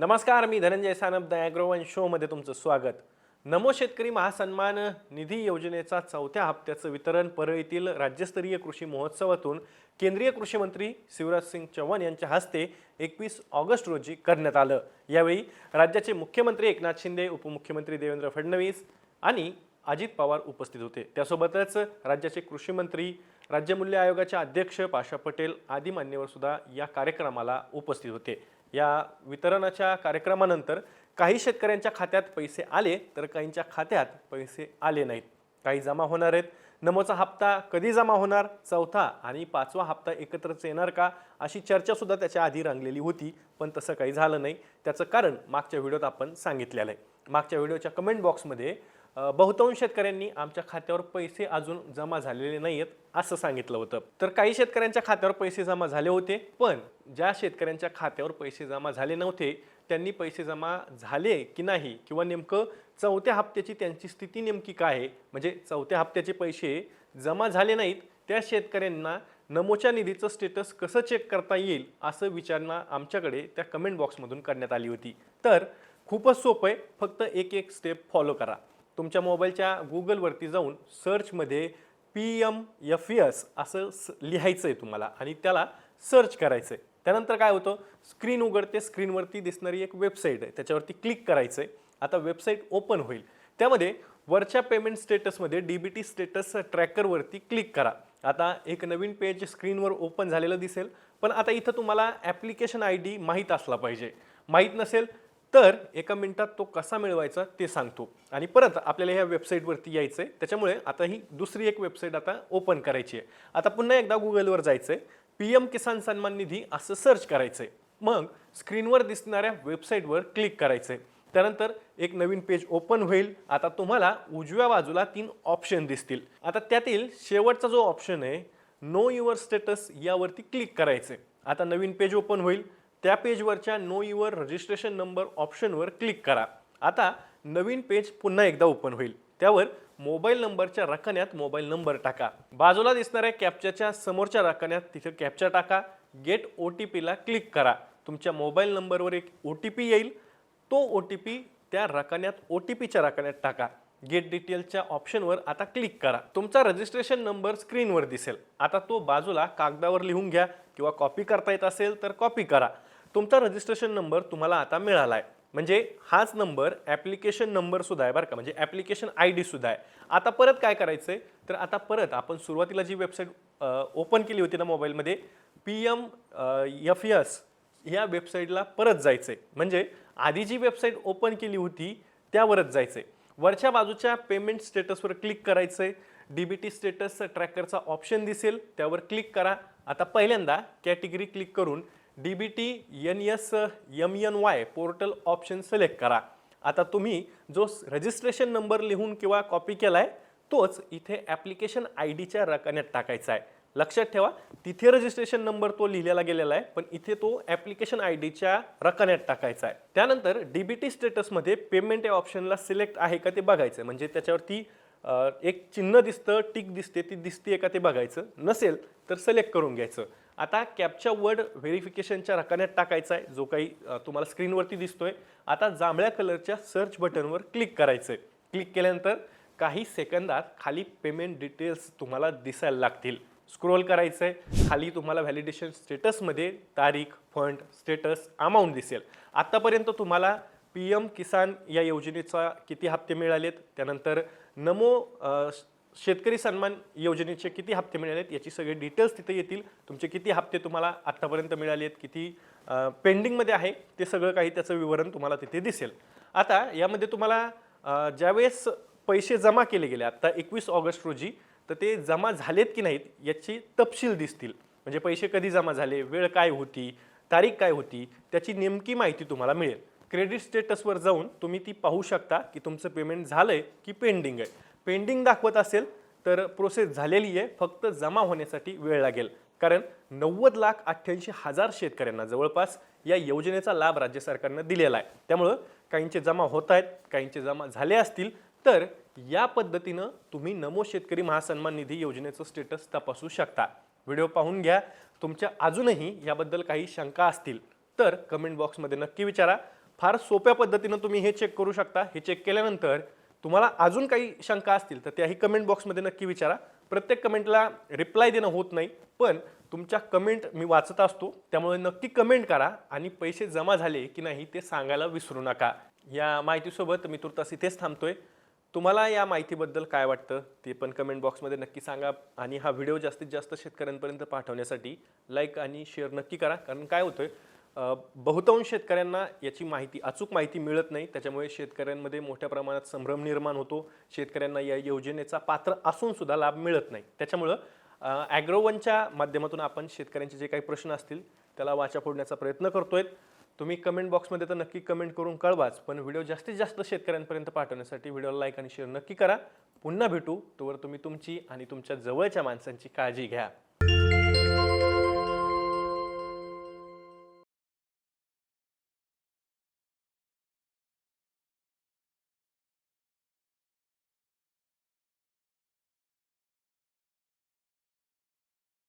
नमस्कार मी धनंजय सानप द ॲग्रोवन शोमध्ये तुमचं स्वागत. नमो शेतकरी महासन्मान निधी योजनेचा चौथ्या हप्त्याचं वितरण परळीतील राज्यस्तरीय कृषी महोत्सवातून केंद्रीय कृषी मंत्री शिवराज सिंग चौहान यांच्या हस्ते एकवीस ऑगस्ट रोजी करण्यात आलं. यावेळी राज्याचे मुख्यमंत्री एकनाथ शिंदे उपमुख्यमंत्री देवेंद्र फडणवीस आणि अजित पवार उपस्थित होते. त्यासोबतच राज्याचे कृषी मंत्री राज्य मूल्य आयोगाचे अध्यक्ष पाशा पटेल आदी मान्यवर सुद्धा या कार्यक्रमाला उपस्थित होते. या वितरणाच्या कार्यक्रमानंतर काही शेतकऱ्यांच्या खात्यात पैसे आले तर काहींच्या खात्यात पैसे आले नाहीत. काही जमा होणार आहेत. नमोचा हप्ता कधी जमा होणार? चौथा आणि पाचवा हप्ता एकत्रच येणार का? अशी चर्चासुद्धा त्याच्या आधी रंगलेली होती पण तसं काही झालं नाही. त्याचं कारण मागच्या व्हिडिओत आपण सांगितलेलं आहे. मागच्या व्हिडिओच्या कमेंट बॉक्समध्ये बहुतांश शेतकऱ्यांनी आमच्या खात्यावर पैसे अजून जमा झालेले नाहीत असं सांगितलं होतं. तर काही शेतकऱ्यांच्या खात्यावर पैसे जमा झाले होते पण ज्या शेतकऱ्यांच्या खात्यावर पैसे जमा झाले नव्हते त्यांनी पैसे जमा झाले की नाही? किंवा नेमकं चौथ्या हप्त्याची त्यांची स्थिती नेमकी काय आहे? म्हणजे चौथ्या हप्त्याचे पैसे जमा झाले नाहीत त्या शेतकऱ्यांना नमोच्या निधीचं स्टेटस कसं चेक करता येईल असं विचारणा आमच्याकडे त्या कमेंट बॉक्समधून करण्यात आली होती. तर खूपच सोपं आहे फक्त एक एक स्टेप फॉलो करा. तुमच्या मोबाईलच्या गुगलवरती जाऊन सर्चमध्ये पी एम एफ एस असं स- लिहायचं आहे तुम्हाला आणि त्याला सर्च करायचं आहे त्यानंतर काय होतं? स्क्रीन उघडते स्क्रीनवरती दिसणारी एक वेबसाईट आहे. त्याच्यावरती क्लिक करायचं आहे आता वेबसाईट ओपन होईल. त्यामध्ये वरच्या पेमेंट स्टेटसमध्ये डी बी टी स्टेटस ट्रॅकरवरती क्लिक करा. आता एक नवीन पेज स्क्रीनवर ओपन झालेलं दिसेल. पण आता इथं तुम्हाला ॲप्लिकेशन आय डी माहीत असला पाहिजे. माहीत नसेल तर एका मिनिटात तो कसा मिळवायचा ते सांगतो. आणि परत आपल्याला ह्या वेबसाईटवरती यायचं आहे त्याच्यामुळे आता ही दुसरी एक वेबसाईट आता ओपन करायची आहे. आता पुन्हा एकदा गुगलवर जायचं आहे पी एम किसान सन्मान निधी असं सर्च करायचं आहे मग स्क्रीनवर दिसणाऱ्या वेबसाईटवर क्लिक करायचं आहे त्यानंतर एक नवीन पेज ओपन होईल. आता तुम्हाला उजव्या बाजूला तीन ऑप्शन दिसतील. आता त्यातील शेवटचा जो ऑप्शन आहे नो युअर स्टेटस यावरती क्लिक करायचं आहे आता नवीन पेज ओपन होईल. त्या पेजवरच्या नो युअर रजिस्ट्रेशन नंबर ऑप्शनवर क्लिक करा. आता नवीन पेज पुन्हा एकदा ओपन होईल. त्यावर मोबाईल नंबरच्या रकान्यात मोबाईल नंबर टाका. बाजूला दिसणाऱ्या कॅप्चरच्या समोरच्या रकान्यात तिथं कॅप्चर टाका. गेट ओ टी पीला क्लिक करा. तुमच्या मोबाईल नंबरवर एक ओ टी पी येईल. तो ओ टी पी त्या रकान्यात ओ टी पीच्या रकान्यात टाका. गेट डिटेलच्या ऑप्शनवर आता क्लिक करा. तुमचा रजिस्ट्रेशन नंबर स्क्रीनवर दिसेल. आता तो बाजूला कागदावर लिहून घ्या किंवा कॉपी करता येत असेल तर कॉपी करा. तुमचा रजिस्ट्रेशन नंबर तुम्हाला आता मिळाला आहे म्हणजे हाच नंबर ॲप्लिकेशन नंबरसुद्धा आहे बरं का. म्हणजे ॲप्लिकेशन आय डीसुद्धा आहे. आता परत काय करायचं आहे तर आता परत आपण सुरुवातीला जी वेबसाईट ओपन केली होती ना मोबाईलमध्ये पी एम एफ एस ह्या वेबसाईटला परत जायचं आहे म्हणजे आधी जी वेबसाईट ओपन केली होती त्यावरच जायचं आहे वरच्या बाजूच्या पेमेंट स्टेटसवर क्लिक करायचं आहे डी बी टी स्टेटस ट्रॅकरचा ऑप्शन दिसेल. त्यावर क्लिक करा. आता पहिल्यांदा कॅटेगरी क्लिक करून D B T N S M N Y portal option select करा. आता तुम्ही जो रजिस्ट्रेशन नंबर लिहून किंवा कॉपी केला आहे तोच इथे ॲप्लिकेशन आय डीच्या रकान्यात टाकायचा आहे. लक्षात ठेवा तिथे रजिस्ट्रेशन नंबर तो लिहिलेला गेलेला आहे पण इथे तो ॲप्लिकेशन आय डीच्या रकान्यात टाकायचा आहे. त्यानंतर डी बी टी स्टेटसमध्ये पेमेंट या ऑप्शनला सिलेक्ट आहे का ते बघायचं म्हणजे त्याच्यावरती एक चिन्ह दिसतं टिक दिसते ती दिसते का ते बघायचं. नसेल तर सिलेक्ट करून घ्यायचं. आता कॅपच्या वर्ड व्हेरिफिकेशनच्या रकान्यात टाकायचा आहे जो काही तुम्हाला स्क्रीनवरती दिसतोय. आता जांभळ्या कलरच्या सर्च बटनवर क्लिक करायचं आहे क्लिक केल्यानंतर काही सेकंदात खाली पेमेंट डिटेल्स तुम्हाला दिसायला लागतील. स्क्रोल करायचं आहे खाली तुम्हाला व्हॅलिडेशन स्टेटसमध्ये तारीख फंड स्टेटस अमाऊंट दिसेल. आत्तापर्यंत तुम्हाला पी एम किसान या योजनेचा किती हप्ते मिळालेत? त्यानंतर नमो शेतकरी सन्मान योजनेचे किती हप्ते मिळाले आहेत याची सगळे डिटेल्स तिथे येतील. तुमचे किती हप्ते तुम्हाला आत्तापर्यंत मिळाले आहेत किती पेंडिंगमध्ये आहे ते सगळं काही त्याचं विवरण तुम्हाला तिथे दिसेल. आता यामध्ये तुम्हाला ज्यावेळेस पैसे जमा केले गेले आत्ता एकवीस ऑगस्ट रोजी तर ते जमा झालेत की नाहीत याची तपशील दिसतील. म्हणजे पैसे कधी जमा झाले वेळ काय होती तारीख काय होती त्याची नेमकी माहिती तुम्हाला मिळेल. क्रेडिट स्टेटसवर जाऊन तुम्ही ती पाहू शकता की तुमचं पेमेंट झालं आहे की पेंडिंग आहे. पेंडिंग दाखवत असेल तर प्रोसेस झालेली आहे. फक्त जमा होण्यासाठी वेळ लागेल. कारण नव्वद लाख अठ्ठ्याऐंशी हजार शेतकऱ्यांना जवळपास या योजनेचा लाभ राज्य सरकारनं दिलेला आहे. त्यामुळं काहींचे जमा होत आहेत काहींचे जमा झाले असतील तर या पद्धतीनं तुम्ही नमो शेतकरी महासन्मान निधी योजनेचं स्टेटस तपासू शकता. व्हिडिओ पाहून घ्या. तुमच्या अजूनही याबद्दल काही शंका असतील तर कमेंट बॉक्समध्ये नक्की विचारा. फार सोप्या पद्धतीनं तुम्ही हे चेक करू शकता. हे चेक केल्यानंतर तुम्हाला अजून काही शंका असतील तर त्याही कमेंट बॉक्समध्ये नक्की विचारा. प्रत्येक कमेंटला रिप्लाय देणं होत नाही पण तुमच्या कमेंट मी वाचत असतो त्यामुळे नक्की कमेंट करा आणि पैसे जमा झाले की नाही ते सांगायला विसरू नका. या माहितीसोबत मी तुर्तास इथेच थांबतोय. तुम्हाला या माहितीबद्दल काय वाटतं ते पण कमेंट बॉक्समध्ये नक्की सांगा आणि हा व्हिडिओ जास्तीत जास्त शेतकऱ्यांपर्यंत पाठवण्यासाठी लाईक आणि शेअर नक्की करा. कारण काय होतं आहे बहुतांश शेतकऱ्यांना याची माहिती अचूक माहिती मिळत नाही. त्याच्यामुळे शेतकऱ्यांमध्ये मोठ्या प्रमाणात संभ्रम निर्माण होतो. शेतकऱ्यांना या योजनेचा पात्र असून सुद्धा लाभ मिळत नाही. त्याच्यामुळं ॲग्रोवनच्या माध्यमातून आपण शेतकऱ्यांचे जे काही प्रश्न असतील त्याला वाचा फोडण्याचा प्रयत्न करतोय. तुम्ही कमेंट बॉक्समध्ये तर नक्की कमेंट करून कळवाच पण व्हिडिओ जास्तीत जास्त शेतकऱ्यांपर्यंत पाठवण्यासाठी व्हिडिओला लाईक आणि शेअर नक्की करा. पुन्हा भेटू. तोवर तुम्ही तुमची आणि तुमच्या जवळच्या माणसांची काळजी घ्या.